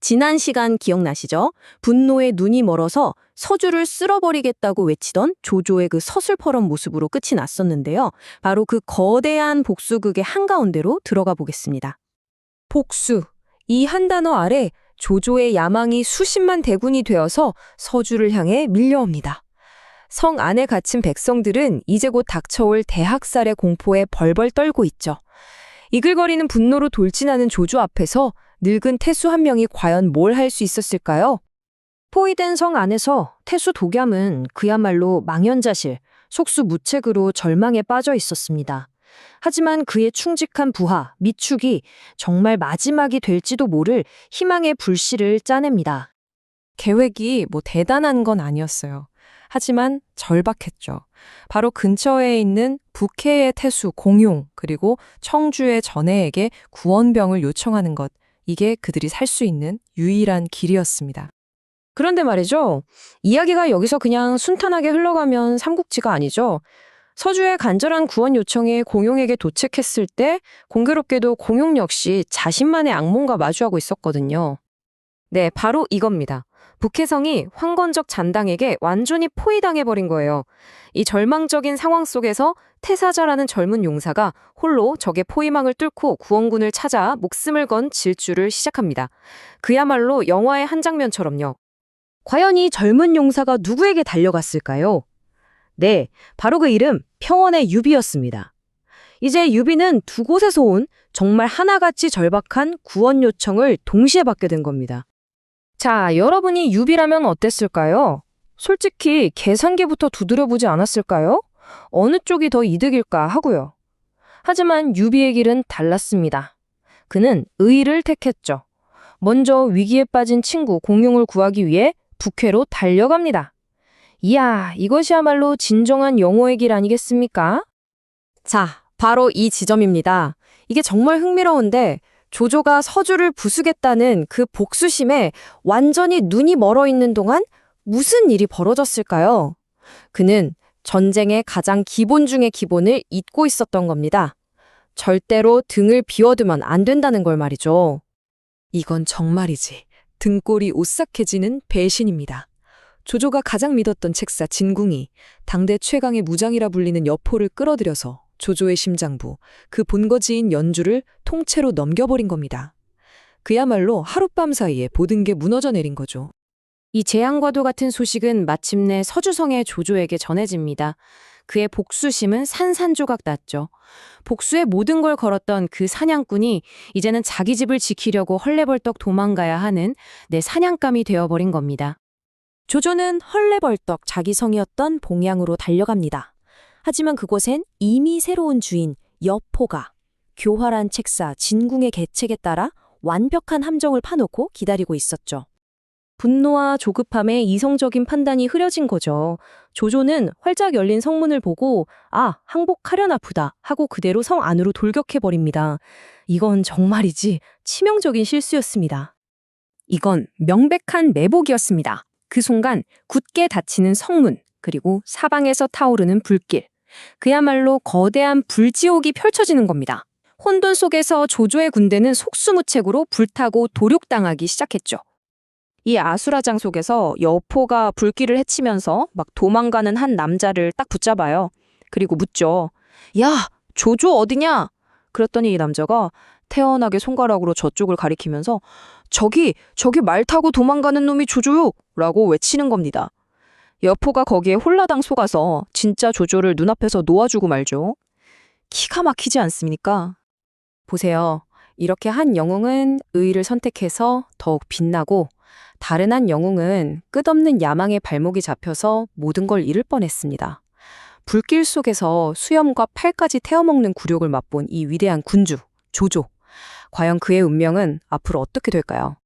지난 시간 기억나시죠? 분노에 눈이 멀어서 서주를 쓸어버리겠다고 외치던 조조의 그 서슬퍼런 모습으로 끝이 났었는데요. 바로 그 거대한 복수극의 한가운데로 들어가 보겠습니다. 복수. 이 한 단어 아래 조조의 야망이 수십만 대군이 되어서 서주를 향해 밀려옵니다. 성 안에 갇힌 백성들은 이제 곧 닥쳐올 대학살의 공포에 벌벌 떨고 있죠. 이글거리는 분노로 돌진하는 조조 앞에서 늙은 태수 한 명이 과연 뭘 할 수 있었을까요? 포위된 성 안에서 태수 독ям은 그야말로 망연자실, 속수무책으로 절망에 빠져 있었습니다. 하지만 그의 충직한 부하, 미축이 정말 마지막이 될지도 모를 희망의 불씨를 짜냅니다. 계획이 뭐 대단한 건 아니었어요. 하지만 절박했죠. 바로 근처에 있는 북해의 태수 공용 그리고 청주의 전해에게 구원병을 요청하는 것. 이게 그들이 살 수 있는 유일한 길이었습니다. 그런데 말이죠. 이야기가 여기서 그냥 순탄하게 흘러가면 삼국지가 아니죠. 서주의 간절한 구원 요청이 공용에게 도착했을 때 공교롭게도 공용 역시 자신만의 악몽과 마주하고 있었거든요. 네, 바로 이겁니다. 북해성이 황건적 잔당에게 완전히 포위당해버린 거예요. 이 절망적인 상황 속에서 태사자라는 젊은 용사가 홀로 적의 포위망을 뚫고 구원군을 찾아 목숨을 건 질주를 시작합니다. 그야말로 영화의 한 장면처럼요. 과연 이 젊은 용사가 누구에게 달려갔을까요? 네, 바로 그 이름 평원의 유비였습니다. 이제 유비는 두 곳에서 온 정말 하나같이 절박한 구원 요청을 동시에 받게 된 겁니다. 자, 여러분이 유비라면 어땠을까요? 솔직히 계산기부터 두드려보지 않았을까요? 어느 쪽이 더 이득일까 하고요. 하지만 유비의 길은 달랐습니다. 그는 의를 택했죠. 먼저 위기에 빠진 친구 공룡을 구하기 위해 북해로 달려갑니다. 이야, 이것이야말로 진정한 영호의 길 아니겠습니까? 자, 바로 이 지점입니다. 이게 정말 흥미로운데 조조가 서주를 부수겠다는 그 복수심에 완전히 눈이 멀어 있는 동안 무슨 일이 벌어졌을까요? 그는 전쟁의 가장 기본 중의 기본을 잊고 있었던 겁니다. 절대로 등을 비워두면 안 된다는 걸 말이죠. 이건 정말이지. 등골이 오싹해지는 배신입니다. 조조가 가장 믿었던 책사 진궁이 당대 최강의 무장이라 불리는 여포를 끌어들여서 조조의 심장부, 그 본거지인 연주를 통째로 넘겨버린 겁니다. 그야말로 하룻밤 사이에 모든 게 무너져 내린 거죠. 이 재앙과도 같은 소식은 마침내 서주성의 조조에게 전해집니다. 그의 복수심은 산산조각 났죠. 복수의 모든 걸 걸었던 그 사냥꾼이 이제는 자기 집을 지키려고 헐레벌떡 도망가야 하는 내 사냥감이 되어버린 겁니다. 조조는 헐레벌떡 자기 성이었던 봉양으로 달려갑니다. 하지만 그곳엔 이미 새로운 주인 여포가 교활한 책사 진궁의 계책에 따라 완벽한 함정을 파놓고 기다리고 있었죠. 분노와 조급함에 이성적인 판단이 흐려진 거죠. 조조는 활짝 열린 성문을 보고 아, 항복하려나 보다 하고 그대로 성 안으로 돌격해버립니다. 이건 정말이지 치명적인 실수였습니다. 이건 명백한 매복이었습니다. 그 순간 굳게 닫히는 성문, 그리고 사방에서 타오르는 불길. 그야말로 거대한 불지옥이 펼쳐지는 겁니다. 혼돈 속에서 조조의 군대는 속수무책으로 불타고 도륙당하기 시작했죠. 이 아수라장 속에서 여포가 불길을 헤치면서 막 도망가는 한 남자를 딱 붙잡아요. 그리고 묻죠. 야, 조조 어디냐? 그랬더니 이 남자가 태연하게 손가락으로 저쪽을 가리키면서 저기, 저기 말 타고 도망가는 놈이 조조요! 라고 외치는 겁니다. 여포가 거기에 홀라당 속아서 진짜 조조를 눈앞에서 놓아주고 말죠. 기가 막히지 않습니까? 보세요. 이렇게 한 영웅은 의를 선택해서 더욱 빛나고 다른 한 영웅은 끝없는 야망의 발목이 잡혀서 모든 걸 잃을 뻔했습니다. 불길 속에서 수염과 팔까지 태워먹는 굴욕을 맛본 이 위대한 군주, 조조. 과연 그의 운명은 앞으로 어떻게 될까요?